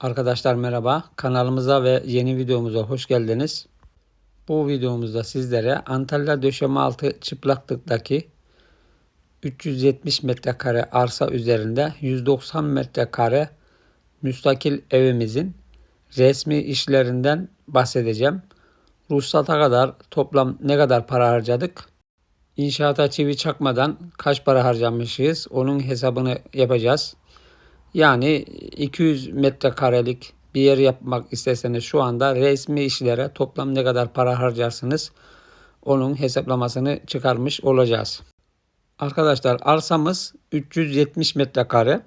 Arkadaşlar merhaba. Kanalımıza ve yeni videomuza hoş geldiniz. Bu videomuzda sizlere Antalya döşeme altı çıplaklıktaki 370 metrekare arsa üzerinde 190 metrekare müstakil evimizin resmi işlerinden bahsedeceğim. Ruhsata kadar toplam ne kadar para harcadık? İnşaata çivi çakmadan kaç para harcamışız? Onun hesabını yapacağız. Yani 200 metrekarelik bir yer yapmak isteseniz şu anda resmi işlere toplam ne kadar para harcarsınız onun hesaplamasını çıkarmış olacağız. Arkadaşlar arsamız 370 metrekare.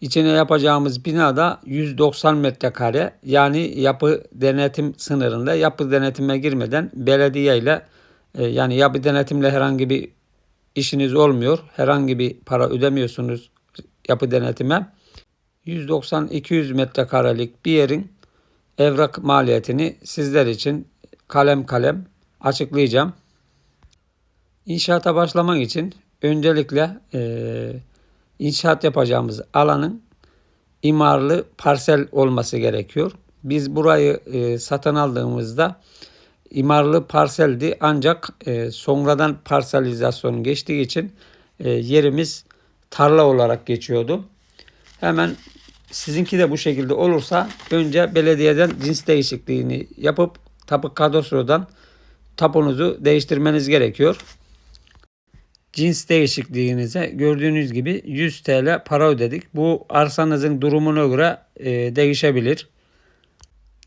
İçine yapacağımız binada 190 metrekare yani yapı denetim sınırında yapı denetime girmeden belediye ile e, yani yapı denetimle herhangi bir işiniz olmuyor. Herhangi bir para ödemiyorsunuz yapı denetime 190-200 metrekarelik bir yerin evrak maliyetini sizler için kalem kalem açıklayacağım. İnşaata başlamak için öncelikle e, inşaat yapacağımız alanın imarlı parsel olması gerekiyor. Biz burayı e, satın aldığımızda imarlı parseldi ancak e, sonradan parselizasyon geçtiği için e, yerimiz tarla olarak geçiyordu. Hemen sizinki de bu şekilde olursa önce belediyeden cins değişikliğini yapıp tapu kadastrodan tapunuzu değiştirmeniz gerekiyor. Cins değişikliğinize gördüğünüz gibi 100 TL para ödedik. Bu arsanızın durumuna göre e, değişebilir.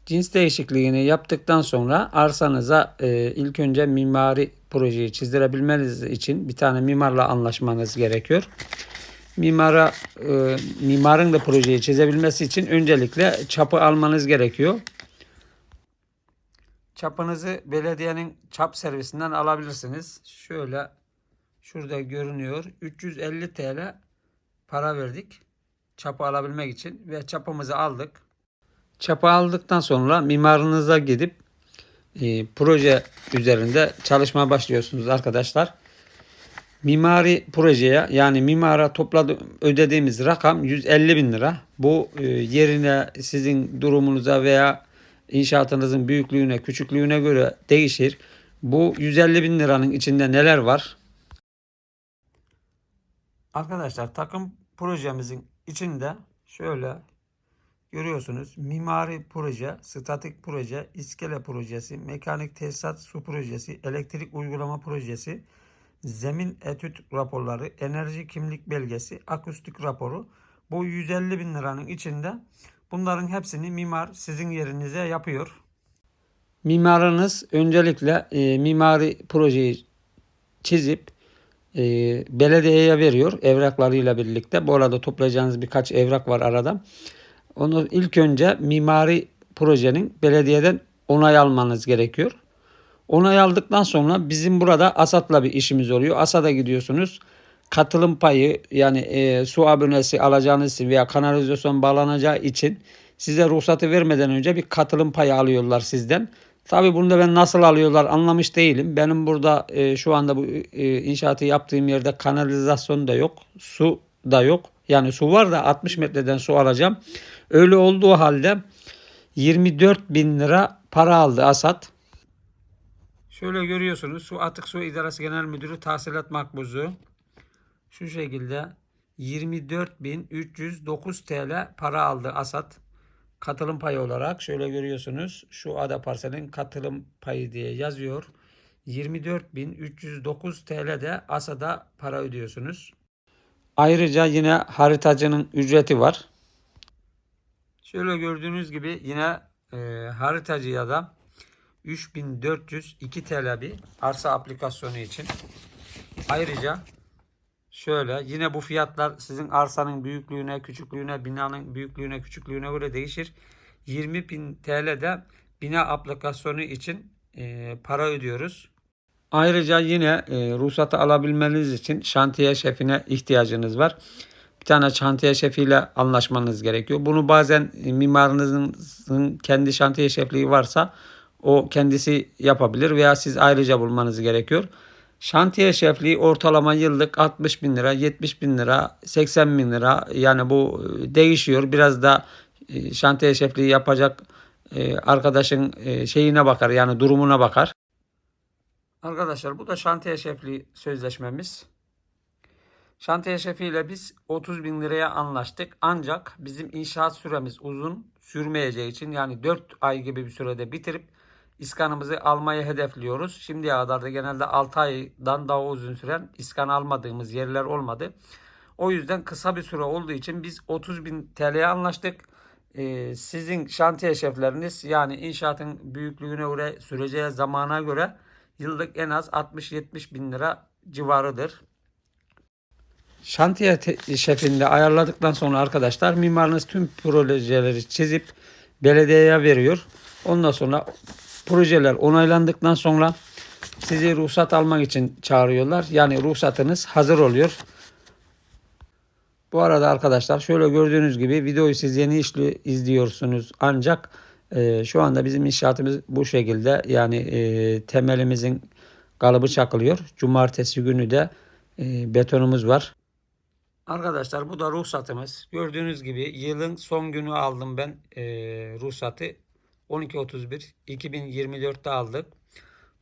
Cins değişikliğini yaptıktan sonra arsanıza e, ilk önce mimari projeyi çizdirebilmeniz için bir tane mimarla anlaşmanız gerekiyor mimara e, mimarın da projeyi çizebilmesi için öncelikle çapı almanız gerekiyor. Çapınızı belediyenin çap servisinden alabilirsiniz. Şöyle şurada görünüyor. 350 TL para verdik. Çapı alabilmek için ve çapımızı aldık. Çapı aldıktan sonra mimarınıza gidip e, proje üzerinde çalışmaya başlıyorsunuz arkadaşlar. Mimari projeye yani mimara topladı, ödediğimiz rakam 150 bin lira. Bu e, yerine sizin durumunuza veya inşaatınızın büyüklüğüne küçüklüğüne göre değişir. Bu 150 bin liranın içinde neler var? Arkadaşlar takım projemizin içinde şöyle görüyorsunuz mimari proje, statik proje, iskele projesi, mekanik tesisat su projesi, elektrik uygulama projesi, zemin etüt raporları, enerji kimlik belgesi, akustik raporu. Bu 150 bin liranın içinde bunların hepsini mimar sizin yerinize yapıyor. Mimarınız öncelikle e, mimari projeyi çizip e, belediyeye veriyor evraklarıyla birlikte. Bu arada toplayacağınız birkaç evrak var arada. Onu ilk önce mimari projenin belediyeden onay almanız gerekiyor. Onay aldıktan sonra bizim burada ASAT'la bir işimiz oluyor. ASAT'a gidiyorsunuz. Katılım payı yani e, su abonesi alacağınız veya kanalizasyon bağlanacağı için size ruhsatı vermeden önce bir katılım payı alıyorlar sizden. Tabi bunu da ben nasıl alıyorlar anlamış değilim. Benim burada e, şu anda bu e, inşaatı yaptığım yerde kanalizasyon da yok. Su da yok. Yani su var da 60 metreden su alacağım. Öyle olduğu halde 24 bin lira para aldı Asat. Şöyle görüyorsunuz Su Atık Su İdaresi Genel Müdürü Tahsilat Makbuzu. Şu şekilde 24.309 TL para aldı Asat. Katılım payı olarak şöyle görüyorsunuz. Şu ada parselin katılım payı diye yazıyor. 24.309 TL de ASA'da para ödüyorsunuz. Ayrıca yine haritacının ücreti var. Şöyle gördüğünüz gibi yine e, haritacıya da 3402 TL bir arsa aplikasyonu için. Ayrıca şöyle yine bu fiyatlar sizin arsanın büyüklüğüne, küçüklüğüne, binanın büyüklüğüne, küçüklüğüne göre değişir. 20.000 TL'de bina aplikasyonu için e, para ödüyoruz. Ayrıca yine e, ruhsatı alabilmeniz için şantiye şefine ihtiyacınız var. Bir tane şantiye şefiyle anlaşmanız gerekiyor. Bunu bazen mimarınızın kendi şantiye şefliği varsa o kendisi yapabilir veya siz ayrıca bulmanız gerekiyor. Şantiye şefliği ortalama yıllık 60 bin lira, 70 bin lira, 80 bin lira yani bu e, değişiyor. Biraz da e, şantiye şefliği yapacak e, arkadaşın şeyine bakar yani durumuna bakar. Arkadaşlar bu da şantiye şefliği sözleşmemiz. Şantiye şefiyle biz 30 bin liraya anlaştık. Ancak bizim inşaat süremiz uzun sürmeyeceği için yani 4 ay gibi bir sürede bitirip iskanımızı almayı hedefliyoruz. Şimdiye kadar da genelde 6 aydan daha uzun süren iskan almadığımız yerler olmadı. O yüzden kısa bir süre olduğu için biz 30 bin TL'ye anlaştık. Ee, sizin şantiye şefleriniz yani inşaatın büyüklüğüne göre süreceği zamana göre yıllık en az 60-70 bin lira civarıdır. Şantiye şefinde ayarladıktan sonra arkadaşlar mimarınız tüm projeleri çizip belediyeye veriyor. Ondan sonra projeler onaylandıktan sonra sizi ruhsat almak için çağırıyorlar. Yani ruhsatınız hazır oluyor. Bu arada arkadaşlar şöyle gördüğünüz gibi videoyu siz yeni işli izliyorsunuz. Ancak e, şu anda bizim inşaatımız bu şekilde. Yani e, temelimizin kalıbı çakılıyor. Cumartesi günü de e, betonumuz var. Arkadaşlar bu da ruhsatımız. Gördüğünüz gibi yılın son günü aldım ben e, ruhsatı. 12.31 2024'te aldık.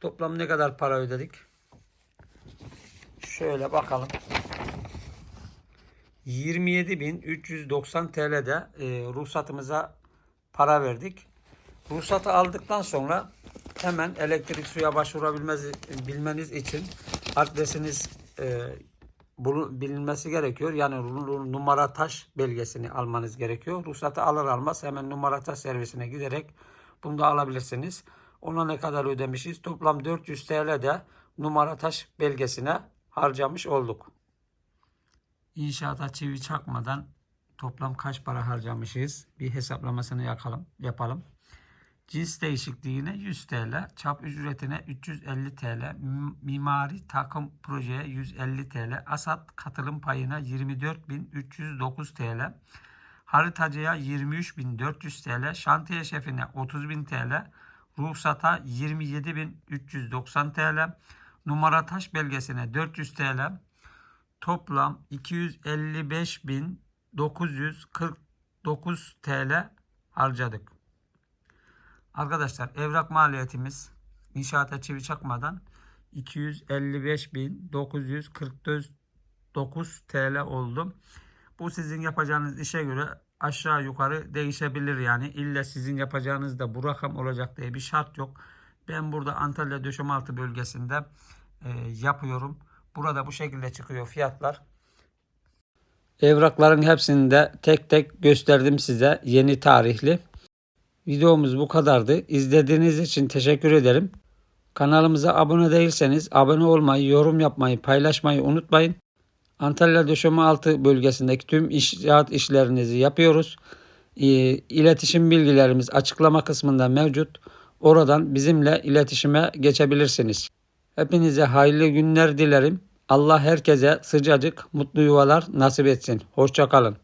Toplam ne kadar para ödedik? Şöyle bakalım. 27.390 TL'de e, ruhsatımıza para verdik. Ruhsatı aldıktan sonra hemen elektrik suya başvurabilmeniz bilmeniz için adresiniz e, bilinmesi gerekiyor. Yani numara taş belgesini almanız gerekiyor. Ruhsatı alır almaz hemen numara taş servisine giderek bunu da alabilirsiniz. Ona ne kadar ödemişiz? Toplam 400 TL de numara taş belgesine harcamış olduk. İnşaata çivi çakmadan toplam kaç para harcamışız? Bir hesaplamasını yakalım, yapalım. Cins değişikliğine 100 TL, çap ücretine 350 TL, mimari takım projeye 150 TL, asat katılım payına 24.309 TL, haritacıya 23.400 TL, şantiye şefine 30.000 TL, ruhsata 27.390 TL, numara taş belgesine 400 TL, toplam 255.949 TL harcadık. Arkadaşlar evrak maliyetimiz inşaata çivi çakmadan 255.949 TL oldu. Bu sizin yapacağınız işe göre aşağı yukarı değişebilir yani. İlla sizin yapacağınız da bu rakam olacak diye bir şart yok. Ben burada Antalya Döşemealtı bölgesinde e, yapıyorum. Burada bu şekilde çıkıyor fiyatlar. Evrakların hepsini de tek tek gösterdim size yeni tarihli. Videomuz bu kadardı. İzlediğiniz için teşekkür ederim. Kanalımıza abone değilseniz abone olmayı, yorum yapmayı, paylaşmayı unutmayın. Antalya Döşemealtı bölgesindeki tüm inşaat işlerinizi yapıyoruz. Ee, İletişim bilgilerimiz açıklama kısmında mevcut. Oradan bizimle iletişime geçebilirsiniz. Hepinize hayırlı günler dilerim. Allah herkese sıcacık mutlu yuvalar nasip etsin. Hoşçakalın.